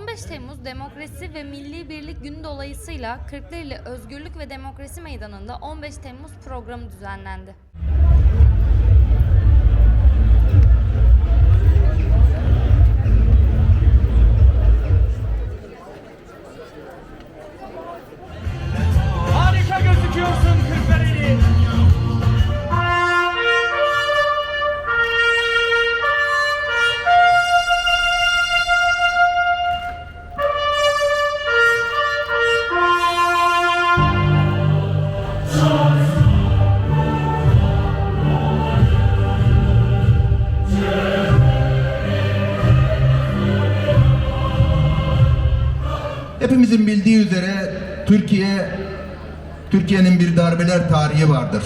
15 Temmuz Demokrasi ve Milli Birlik Günü dolayısıyla Kırklareli Özgürlük ve Demokrasi Meydanı'nda 15 Temmuz programı düzenlendi. Hepimizin bildiği üzere Türkiye Türkiye'nin bir darbeler tarihi vardır.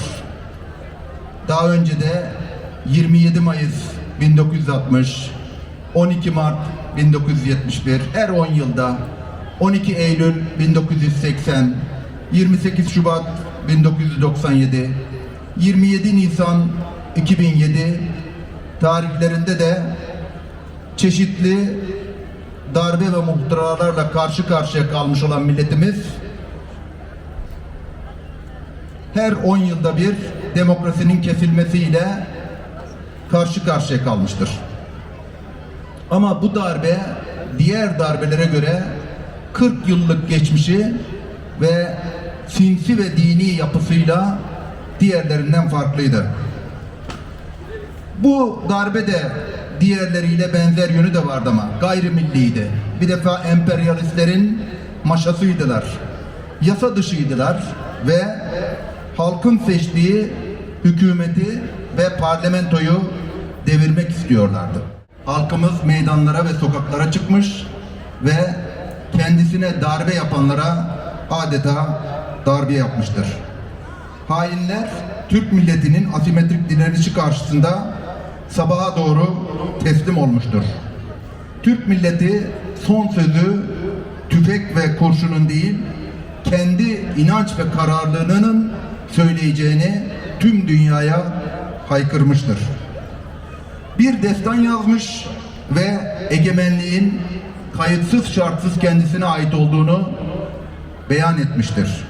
Daha önce de 27 Mayıs 1960, 12 Mart 1971, her 10 yılda 12 Eylül 1980, 28 Şubat 1997, 27 Nisan 2007 tarihlerinde de çeşitli darbe ve muhtıralarla karşı karşıya kalmış olan milletimiz her 10 yılda bir demokrasinin kesilmesiyle karşı karşıya kalmıştır. Ama bu darbe diğer darbelere göre 40 yıllık geçmişi ve sinsi ve dini yapısıyla diğerlerinden farklıydı. Bu darbe de diğerleriyle benzer yönü de vardı ama gayrimilliydi. Bir defa emperyalistlerin maşasıydılar. Yasa dışıydılar ve halkın seçtiği hükümeti ve parlamentoyu devirmek istiyorlardı. Halkımız meydanlara ve sokaklara çıkmış ve kendisine darbe yapanlara adeta darbe yapmıştır. Hainler Türk milletinin asimetrik direnişi karşısında sabaha doğru teslim olmuştur. Türk milleti son sözü tüfek ve kurşunun değil, kendi inanç ve kararlılığının söyleyeceğini tüm dünyaya haykırmıştır. Bir destan yazmış ve egemenliğin kayıtsız şartsız kendisine ait olduğunu beyan etmiştir.